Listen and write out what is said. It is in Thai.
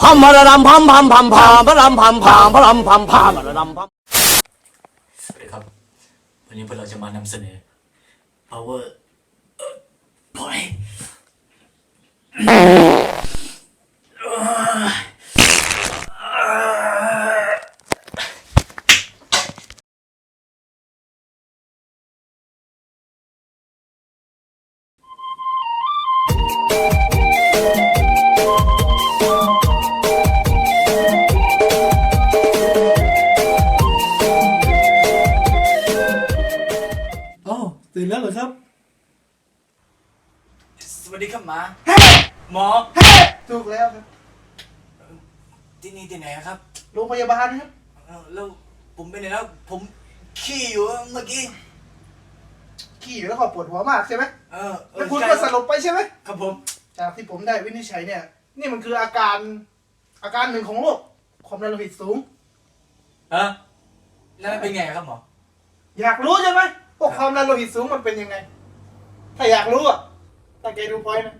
พัมพะระดำพัมพัมพัมพัมพะรำพัมพัมพะรำพัมพัมพะระดำพัมสวัสดีครับ วันนี้พวกเราจะมานำเสนอ power ตื่นแล้วเหรอครับ สวัสดีครับหมาหมอถูกแล้วครับ ที่นี่ที่ไหนครับโรงพยาบาลครับ เอ่อแล้วผมไปไหนแล้ว ผมขี้อยู่เมื่อกี้ ขี่แล้วก็ปวดหัวมากใช่ไหมเออเออแล้วคุณใช่ก็สลบไปใช่ไหมครับผม จากที่ผมได้วินิจฉัยเนี่ย นี่มันคืออาการอาการหนึ่งของโรคความดันโลหิตสูงเออแล้วมันเป็นไงครับหมอ อยากรู้ใช่ไหม ว่าความดันโลหิตสูงมันเป็นยังไง ถ้าอยากรู้อะตั้งใจดูพอยนะ